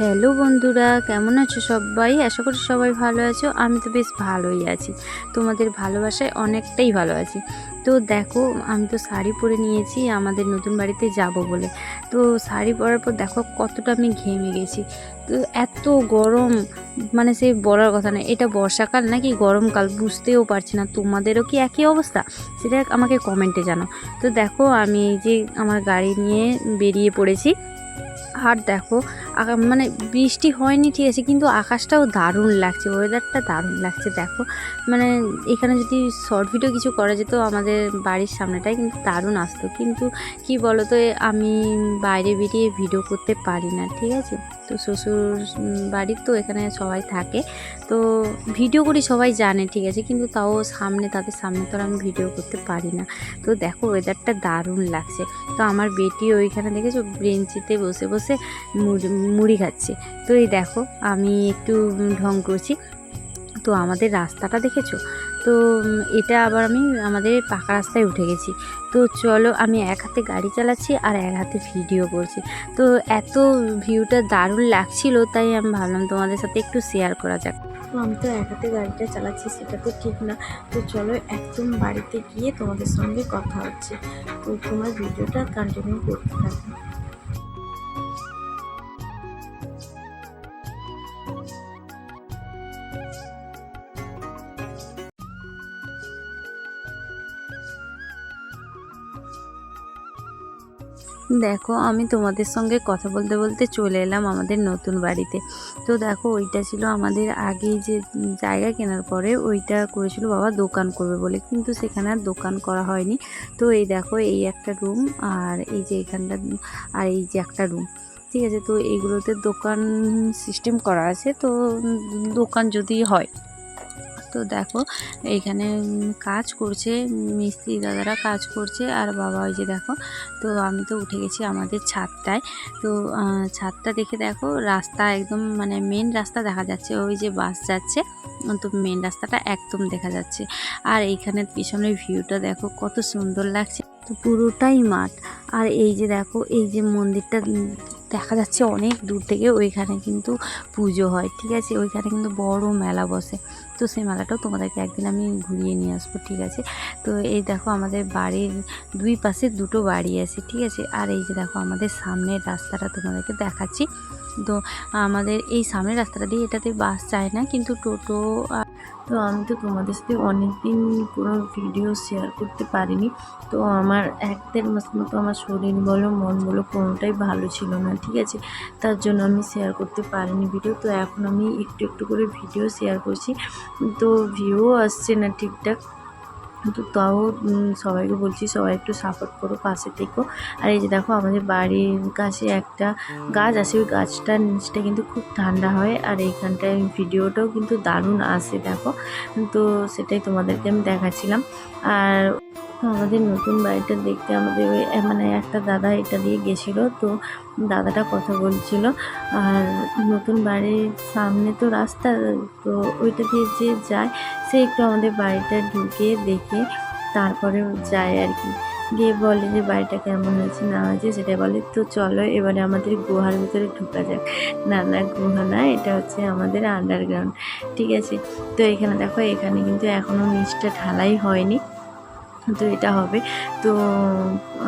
Hello বন্ধুরা, কেমন আছো সবাই? আশা করি সবাই ভালো আছো। আমি তো বেশ ভালোই আছি। তোমাদের ভালোবাসায় অনেকটাই ভালো আছি। তো দেখো, আমি তো শাড়ি পরে নিয়েছি, আমাদের নতুন বাড়িতে যাব বলে। তো শাড়ি পরার পর দেখো কতটা আমি ঘেমে গেছি। তো এত গরম মানে সে বলার কথা না, এটা বর্ষাকাল নাকি গরমকাল বুঝতেও পারছি না। তোমাদেরও কি একই অবস্থা? সেটা আমাকে কমেন্টে জানাও। তো দেখো, আমি এই যে আমার গাড়ি নিয়ে বেরিয়ে পড়েছি। আর দেখো মানে বৃষ্টি হয়নি, ঠিক আছে, কিন্তু আকাশটাও দারুণ লাগছে ওয়েদারটা দারুণ লাগছে, দেখো। মানে এখানে যদি শর্ট ভিডিও কিছু করা যেত আমাদের বাড়ির সামনেটাই কিন্তু দারুণ আসতো, কিন্তু কি বলো তো আমি বাইরে বেরিয়ে ভিডিও করতে পারি না, ঠিক আছে? তো শ্বশুর বাড়ির তো এখানে সবাই থাকে, তো ভিডিও করি সবাই জানে, ঠিক আছে, কিন্তু তাও সামনে, তাদের সামনে তো আমি ভিডিও করতে পারি না। তো দেখো ওয়েদারটা দারুণ লাগছে। তো আমার বেটি ওইখানে দেখেছ বেঞ্চিতে বসে বসে মুড়ি খাচ্ছে। তো এই দেখো, আমি একটু ঢং করছি। তো আমাদের রাস্তাটা দেখেছ? তো এটা আবার আমি আমাদের পাকা রাস্তায় উঠে গেছি। তো চলো, আমি এক হাতে গাড়ি চালাচ্ছি আর এক হাতে ভিডিও করছি। তো এত ভিউটা দারুণ লাগছিল, তাই আমি ভাবলাম তোমাদের সাথে একটু শেয়ার করা যাক। তো আমি তো এক হাতে গাড়িটা চালাচ্ছি, সেটা তো ঠিক না। তো চলো, একদম বাড়িতে গিয়ে তোমাদের সঙ্গে কথা হচ্ছে। তো তোমার ভিডিওটা কন্টিনিউ করতে থাকো। দেখো, আমি তোমাদের সঙ্গে কথা বলতে বলতে চলে এলাম আমাদের নতুন বাড়িতে। তো দেখো, ওইটা ছিল আমাদের আগে যে জায়গা কেনার পরে ওইটা করেছিল বাবা দোকান করবে বলে। কিন্তু সেখানে আর দোকান করা হয়নি। তো এই দেখো, এই একটা রুম আর এই যে এখানটা, আর এই যে একটা রুম ঠিক আছে, তো এইগুলোতে দোকান সিস্টেম করা আছে। তো দোকান যদি হয় তো দেখো এইখানে কাজ করছে, মিস্ত্রি দাদারা কাজ করছে, আর বাবা ওই যে দেখো, তো আমি তো উঠে গেছি আমাদের ছাদটায়। তো ছাদটা দেখে দেখো, রাস্তা একদম মানে মেন রাস্তা দেখা যাচ্ছে, ওই যে বাস যাচ্ছে, তো মেন রাস্তাটা একদম দেখা যাচ্ছে। আর এইখানে পিছনের ভিউটা দেখো, কত সুন্দর লাগছে। তো পুরোটাই মাঠ। আর এই যে দেখো, এই যে মন্দিরটা দেখা যাচ্ছে অনেক দূর থেকে ওইখানে কিন্তু পুজো হয়, ঠিক আছে? ওইখানে কিন্তু বড় মেলা বসে। তো সেই মেলাটাও তোমাদেরকে একদিন আমি ঘুরিয়ে নিয়ে আসব, ঠিক আছে? তো এই দেখো আমাদের বাড়ির দুই পাশে দুটো বাড়ি আছে, ঠিক আছে? আর এই যে দেখো আমাদের সামনের রাস্তাটা তোমাদেরকে দেখাচ্ছি। তো আমাদের এই সামনের রাস্তাটা দিয়ে এটাতে বাস যায় না, কিন্তু টোটো তো আমি তো তোমাদের সাথে অনেক দিন কোনো ভিডিও শেয়ার করতে পারিনি। তো আমার এক দেড় মাস মতো আমার শরীর বলো, মন বলো কোনোটাই ভালো ছিল না, ঠিক আছে? তার জন্য আমি শেয়ার করতে পারিনি ভিডিও তো এখন আমি একটু একটু করে ভিডিও শেয়ার করছি। তো ভিউ আসছে না ঠিকঠাক। তো তাও সবাইকে বলছি সবাই একটু সাপোর্ট করো, পাশে থেকো। আর এই যে দেখো আমাদের বাড়ির কাছে একটা গাছ আছে, ওই গাছটার নিচটা কিন্তু খুব ঠান্ডা হয়। আর এইখানটায় ভিডিওটাও কিন্তু দারুণ আসে, দেখো। তো সেটাই তোমাদেরকে আমি দেখাচ্ছিলাম। আর আমাদের নতুন বাড়িটা দেখতে আমাদের ওই মানে একটা দাদা এটা দিয়ে গেছিল, তো দাদাটা কথা বলছিল। আর নতুন বাড়ির সামনে তো রাস্তা, তো ওইটা দিয়ে যে যায়, সে একটু আমাদের বাড়িটা ঢুকে দেখে তারপরে যায় আর কি। গিয়ে বলে যে বাড়িটা কেমন হয়েছে, না হয়েছে সেটা বলে, তো চলো এবারে আমাদের গুহার ভিতরে ঢুকা যাক। না না, গুহা না, এটা হচ্ছে আমাদের আন্ডারগ্রাউন্ড ঠিক আছে। তো এখানে দেখো, এখানে কিন্তু এখনও নিচটা ঢালাই হয়নি। তো এটা হবে। তো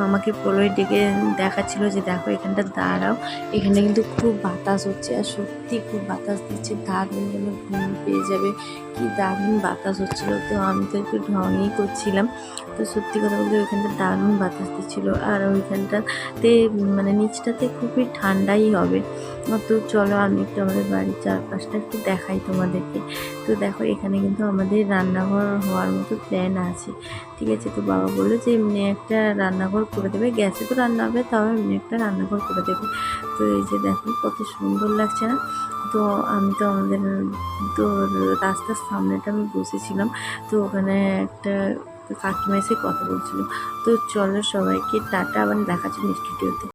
আমাকে পোলোয় ডেকে দেখাচ্ছিল যে দেখো এখানটা দাঁড়াও। এখানে কিন্তু খুব বাতাস হচ্ছে আর সত্যি খুব বাতাস দিচ্ছে। দারুণ যেন ঘুম পেয়ে যাবে। কি দারুণ বাতাস হচ্ছিল। তো আমি তো একটু ঢঙই করছিলাম। তো সত্যি কথা বলতে ওইখানটা দারুণ বাতাস দিচ্ছিল। আর ওইখানটাতে মানে নিচটাতে খুবই ঠান্ডাই হবে। তো চলো আমি একটু আমাদের বাড়ির চারপাশটা একটু দেখাই তোমাদেরকে। তো দেখো, এখানে কিন্তু আমাদের রান্নাঘর হওয়ার মতো প্ল্যান আছে। ঠিক আছে, তো বাবা বলল যে এমনি একটা রান্নাঘর করে দেবে। গ্যাসে তো রান্না হবে, তাও এমনি একটা রান্নাঘর করে দেবে। তো এই যে দেখো, কত সুন্দর লাগছে না? তো আমি তো আমাদের, তো রাস্তার সামনেটা আমি বসেছিলাম, তো ওখানে একটা কাকিমা এসে কথা বলছিল। তো চলো সবাইকে টাটা, আবার দেখাচ্ছি স্টুডিওতে